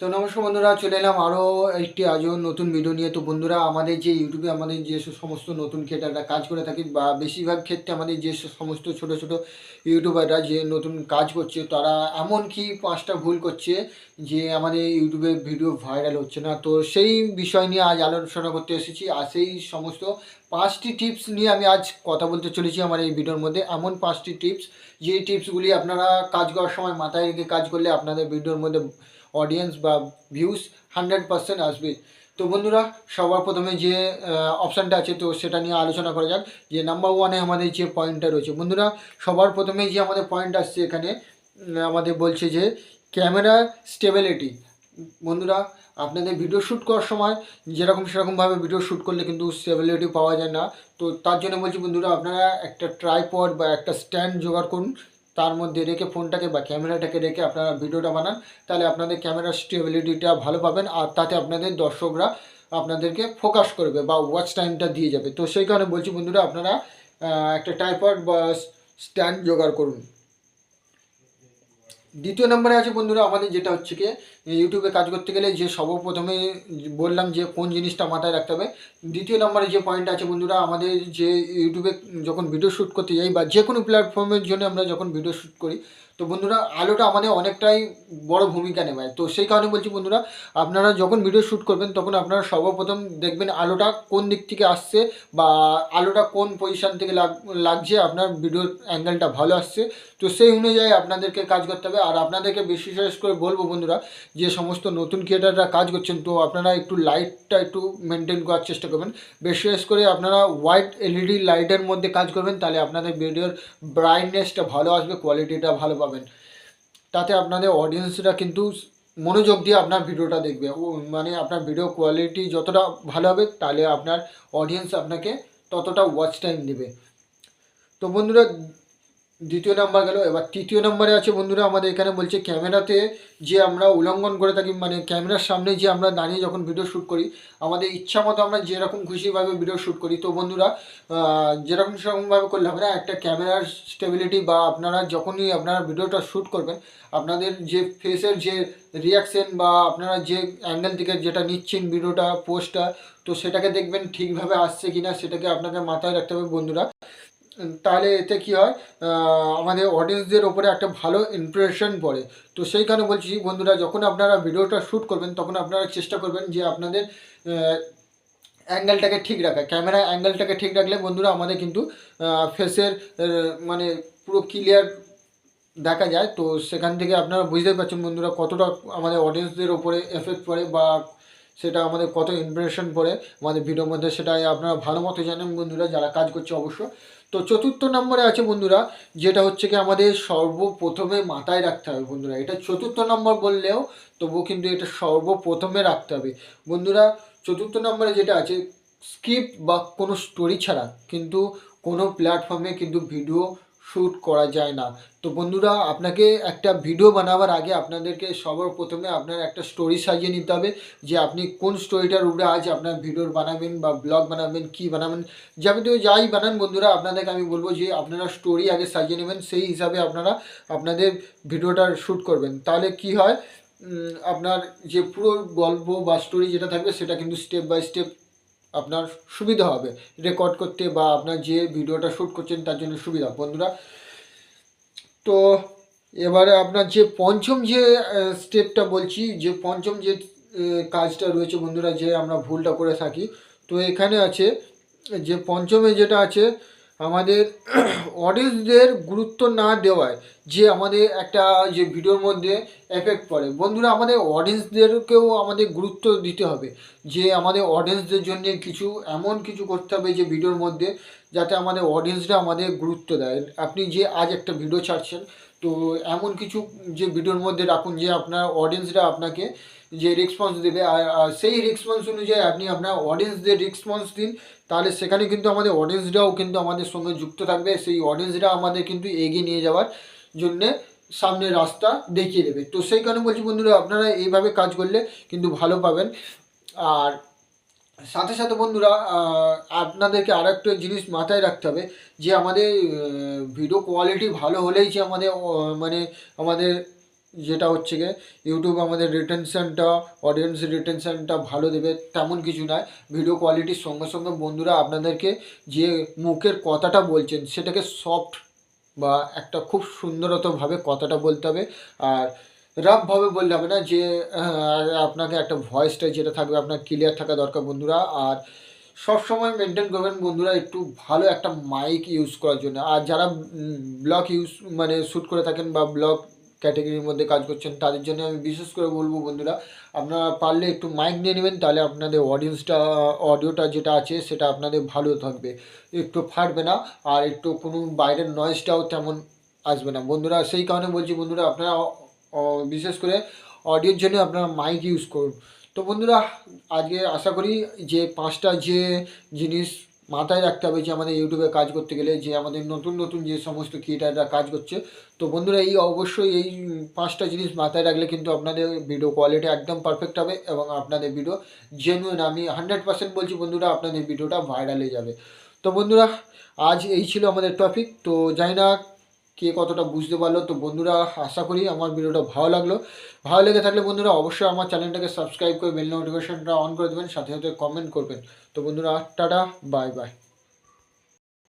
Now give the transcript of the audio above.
তো নমস্কার বন্ধুরা, চলে এলাম আরও একটি আজও নতুন ভিডিও নিয়ে। তো বন্ধুরা, আমাদের যে ইউটিউবে আমাদের যে সমস্ত নতুন ক্রিয়েটাররা কাজ করে থাকে বা বেশিরভাগ ক্ষেত্রে আমাদের যে সমস্ত ছোট ছোট ইউটিউবাররা যে নতুন কাজ করছে, তারা এমন কি পাঁচটা ভুল করছে যে আমাদের ইউটিউবে ভিডিও ভাইরাল হচ্ছে না। তো সেই বিষয় নিয়ে আজ আলোচনা করতে এসেছি। আর সেই সমস্ত পাঁচটি টিপস নিয়ে আমি আজ কথা বলতে চলেছি আমার এই ভিডিওর মধ্যে। এমন পাঁচটি টিপস যে টিপসগুলি আপনারা কাজ করার সময় মাথায় রেখে কাজ করলে আপনাদের ভিডিওর মধ্যে অডিয়েন্স বা ভিউস হান্ড্রেড পার্সেন্ট আসবে। তো বন্ধুরা, সবার প্রথমে যে অপশানটা আছে, তো সেটা নিয়ে আলোচনা করা যাক। যে নাম্বার ওয়ানে আমাদের যে পয়েন্টটা রয়েছে। বন্ধুরা, সবার প্রথমে যে আমাদের পয়েন্ট আসছে এখানে আমাদের বলছে যে ক্যামেরা স্টেবিলিটি বন্ধুরা, আপনাদের ভিডিও শ্যুট করার সময় যেরকম সেরকমভাবে ভিডিও শ্যুট করলে কিন্তু স্টেবিলিটি পাওয়া যায় না। তো তার জন্য বলছি বন্ধুরা, আপনারা একটা ট্রাইপড বা একটা স্ট্যান্ড জোগাড় করুন। তার মধ্যে রেখে ফোনটাকে বা ক্যামেরাটাকে রেখে আপনারা ভিডিওটা বানান, তাহলে আপনাদের ক্যামেরার স্টেবিলিটিটা ভালো পাবেন আর তাতে আপনাদের দর্শকরা আপনাদেরকে ফোকাস করবে বা ওয়াচ টাইমটা দিয়ে যাবে। তো সেই কারণে বলছি বন্ধুরা, আপনারা একটা টাইপড বা স্ট্যান্ড জোগাড় করুন। দ্বিতীয় নম্বরে আছে বন্ধুরা আমাদের যেটা হচ্ছে কি ইউটিউবে কাজ করতে গেলে যে সর্বপ্রথমে বললাম যে কোন জিনিসটা মাথায় রাখতে হবে। দ্বিতীয় নম্বরে যে পয়েন্ট আছে বন্ধুরা, আমাদের যে ইউটিউবে যখন ভিডিও শ্যুট করতে যাই বা যে কোনো প্ল্যাটফর্মের জন্য আমরা যখন ভিডিও শ্যুট করি তো বন্ধুরা, আলোটা আমাদের অনেকটাই বড় ভূমিকা নেবায় তো সেই কারণে বলছি বন্ধুরা, আপনারা যখন ভিডিও শ্যুট করবেন, তখন আপনারা সর্বপ্রথম দেখবেন আলোটা কোন দিক থেকে আসছে বা আলোটা কোন পজিশান থেকে লাগ, লাগছে, আপনার ভিডিওর অ্যাঙ্গেলটা ভালো আসছে। তো সেই অনুযায়ী আপনাদেরকে কাজ করতে হবে। আর আপনাদেরকে বিশেষ করে বলব বন্ধুরা, যে সমস্ত নতুন ক্রিয়েটাররা কাজ করছেন, তো আপনারা একটু লাইটটা একটু মেনটেন করার চেষ্টা করবেন। বিশেষ করে আপনারা হোয়াইট এলইডি লাইটের মধ্যে কাজ করবেন, তাহলে আপনাদের ভিডিওর ব্রাইটনেসটা ভালো আসবে কোয়ালিটিটা ভালো পাবেন। তাতে আপনাদের অডিয়েন্সরা কিন্তু মনোযোগ দিয়ে আপনার ভিডিওটা দেখবে। ও মানে আপনার ভিডিও কোয়ালিটি যতটা ভালো হবে, তাহলে আপনার অডিয়েন্স আপনাকে ততটা ওয়াচ টাইম দেবে। তো বন্ধুরা দ্বিতীয় নাম্বার গেল। এবার তৃতীয় নাম্বারে আছে বন্ধুরা, আমাদের এখানে বলছে ক্যামেরাতে যে আমরা উল্লঙ্ঘন করে থাকি মানে ক্যামেরার সামনে যে আমরা দাঁড়িয়ে যখন ভিডিও শ্যুট করি, আমাদের ইচ্ছা মতো আমরা যেরকম খুশিভাবে ভিডিও শ্যুট করি। তো বন্ধুরা যেরকম সেরকমভাবে করলে হবে না, একটা ক্যামেরার স্টেবিলিটি বা আপনারা যখনই আপনারা ভিডিওটা শ্যুট করবেন, আপনাদের যে ফেসের যে রিয়াকশন বা আপনারা যে অ্যাঙ্গেল থেকে যেটা নিচ্ছেন ভিডিওটা পোস্টটা তো সেটাকে দেখবেন ঠিকভাবে আসছে কিনা, সেটাকে আপনাকে মাথায় রাখতে হবে বন্ধুরা। তাহলে এতে কি হয়? আমাদের অডিয়েন্সদের ওপরে একটা ভালো ইমপ্রেশন পড়ে। তো সেই কারণে বলছি, বন্ধুরা, যখন আপনারা ভিডিওটা শ্যুট করবেন, তখন আপনারা চেষ্টা করবেন যে আপনাদের অ্যাঙ্গেলটাকে ঠিক রাখা ক্যামেরা অ্যাঙ্গেলটাকে ঠিক রাখলে, বন্ধুরা, আমাদের কিন্তু ফেসের মানে পুরো ক্লিয়ার দেখা যায়। তো সেখান থেকে আপনারা বুঝতে পারছেন, বন্ধুরা, কতটা আমাদের অডিয়েন্সদের ওপরে এফেক্ট পড়ে বা সেটা আমাদের কত ইমপ্রেশন পড়ে। আমাদের ভিডিওর মধ্যে সেটা আপনারা ভালো মতো জানেন, বন্ধুরা, যারা কাজ করছে অবশ্য। তো চতুর্থ নম্বরে আছে বন্ধুরা, যেটা হচ্ছে কি আমাদের সর্বপ্রথমে মাথায় রাখতে হবে বন্ধুরা। এটা চতুর্থ নম্বর বললেও তবুও কিন্তু এটা সর্বপ্রথমে রাখতে হবে। বন্ধুরা, চতুর্থ নম্বরে যেটা আছে, স্কিপ বা কোনো স্টোরি ছাড়া কিন্তু কোনো প্ল্যাটফর্মে কিন্তু ভিডিও শ্যুট করা যায় না। তো বন্ধুরা, আপনাকে একটা ভিডিও বানাবার আগে আপনাদেরকে সর্বপ্রথমে আপনার একটা স্টোরি সাজিয়ে নিতে হবে যে আপনি কোন স্টোরিটার উপরে আজ আপনার ভিডিও বানাবেন বা ব্লগ বানাবেন, কি বানাবেন। যাবতীয় যাই বানান বন্ধুরা, আপনাদেরকে আমি বলব যে আপনারা স্টোরি আগে সাজিয়ে নেবেন, সেই হিসাবে আপনারা আপনাদের ভিডিওটা শ্যুট করবেন। তাহলে কি হয়? আপনার যে পুরো গল্প বা স্টোরি যেটা থাকবে, সেটা কিন্তু স্টেপ বাই স্টেপ আপনার সুবিধা হবে। রেকর্ড করতে বা আপনার যে ভিডিওটা শ্যুট করছেন তার জন্য সুবিধা। বন্ধুরা, তো এবারে আপনার যে পঞ্চম যে স্টেপটা বলছি, যে পঞ্চম যে কাজটা রয়েছে বন্ধুরা, যে আমরা ভুলটা করে থাকি, তো এখানে আছে, যে পঞ্চমে যেটা আছে আমাদের অডিয়েন্সদের গুরুত্ব না দেওয়ায় যে আমাদের একটা যে ভিডিওর মধ্যে এফেক্ট পড়ে। বন্ধুরা, আমাদের অডিয়েন্সদেরকেও আমাদের গুরুত্ব দিতে হবে যে আমাদের অডিয়েন্সদের জন্য কিছু, এমন কিছু করতে হবে যে ভিডিওর মধ্যে যাতে আমাদের অডিয়েন্সরা আমাদের গুরুত্ব দেয়। আপনি যে আজ একটা ভিডিও ছাড়ছেন, তো এমন কিছু যে ভিডিওর মধ্যে রাখুন যে আপনার অডিয়েন্সরা আপনাকে যে রেসপন্স দেবে। আর সেই রেসপন্স অনুযায়ী আপনি আপনার অডিয়েন্সদের রেসপন্স দিন, তাহলে সেখানে কিন্তু আমাদের অডিয়েন্সরাও কিন্তু আমাদের সঙ্গে যুক্ত থাকবে। সেই অডিয়েন্সরা আমাদের কিন্তু এগিয়ে নিয়ে যাওয়ার জন্যে সামনের রাস্তা দেখিয়ে দেবে। তো সেই কারণে বলছি বন্ধুরা, আপনারা এইভাবে কাজ করলে কিন্তু ভালো পাবেন। আর সাথে সাথে বন্ধুরা আপনাদেরকে আর একটা জিনিস মাথায় রাখতে হবে, যে আমাদের ভিডিও কোয়ালিটি ভালো হলেই যে আমাদের মানে আমাদের যেটা হচ্ছে গিয়ে ইউটিউব আমাদের রিটেনশনটা অডিয়েন্স রিটেনশনটা ভালো দেবে, তেমন কিছু নয়। ভিডিও কোয়ালিটির সঙ্গে সঙ্গে বন্ধুরা আপনাদেরকে যে মুখের কথাটা বলছেন, সেটাকে সফট বা একটা খুব সুন্দরতভাবে কথাটা বলতে হবে। আর রাফভাবে বললে হবে না যে আপনাকে একটা ভয়েসটা যেটা থাকবে, আপনার ক্লিয়ার থাকা দরকার বন্ধুরা। আর সবসময় মেনটেন করবেন বন্ধুরা একটু ভালো একটা মাইক ইউজ করার জন্য। আর যারা ব্লগ ইউজ মানে শ্যুট করে থাকেন বা ব্লগ ক্যাটাগরির মধ্যে কাজ করছেন, তাদের জন্য আমি বিশেষ করে বলব বন্ধুরা, আপনারা পারলে একটু মাইক নিয়ে নেবেন, তাহলে আপনাদের অডিয়েন্সটা অডিওটা যেটা আছে সেটা আপনাদের ভালো থাকবে। একটু ফাটবে না, আর একটু কোনো বাইরের নয়েজটাও তেমন আসবে না। বন্ধুরা, সেই কারণে বলছি বন্ধুরা, আপনারা বিশেষ করে অডিওর জন্য আপনারা মাইক ইউজ করুন। তো বন্ধুরা, আজকে আশা করি যে পাঁচটা যে জিনিস মাথায় রাখতে হবে যে আমাদের ইউটিউবে কাজ করতে গেলে যে আমাদের নতুন নতুন যে সমস্ত ক্রিয়েটাররা কাজ করছে। তো বন্ধুরা, এই অবশ্যই এই পাঁচটা জিনিস মাথায় রাখলে কিন্তু আপনাদের ভিডিও কোয়ালিটি একদম পারফেক্ট হবে এবং আপনাদের ভিডিও জেনুইন আমি হান্ড্রেড পার্সেন্ট বলছি বন্ধুরা, আপনাদের ভিডিওটা ভাইরালে যাবে। তো বন্ধুরা, আজ এই ছিল আমাদের টপিক তো যাই না কে কতটা বুঝতে পারল, তো বন্ধুরা আশা করি আমার ভিডিওটা ভালো লাগল। ভালো লেগে থাকলে বন্ধুরা অবশ্যই আমার চ্যানেলটাকে সাবস্ক্রাইব করে বেল নোটিফিকেশনটা অন করে দেবেন, সাথে সাথে কমেন্ট করবেন। তো বন্ধুরা, টাটা বাই বাই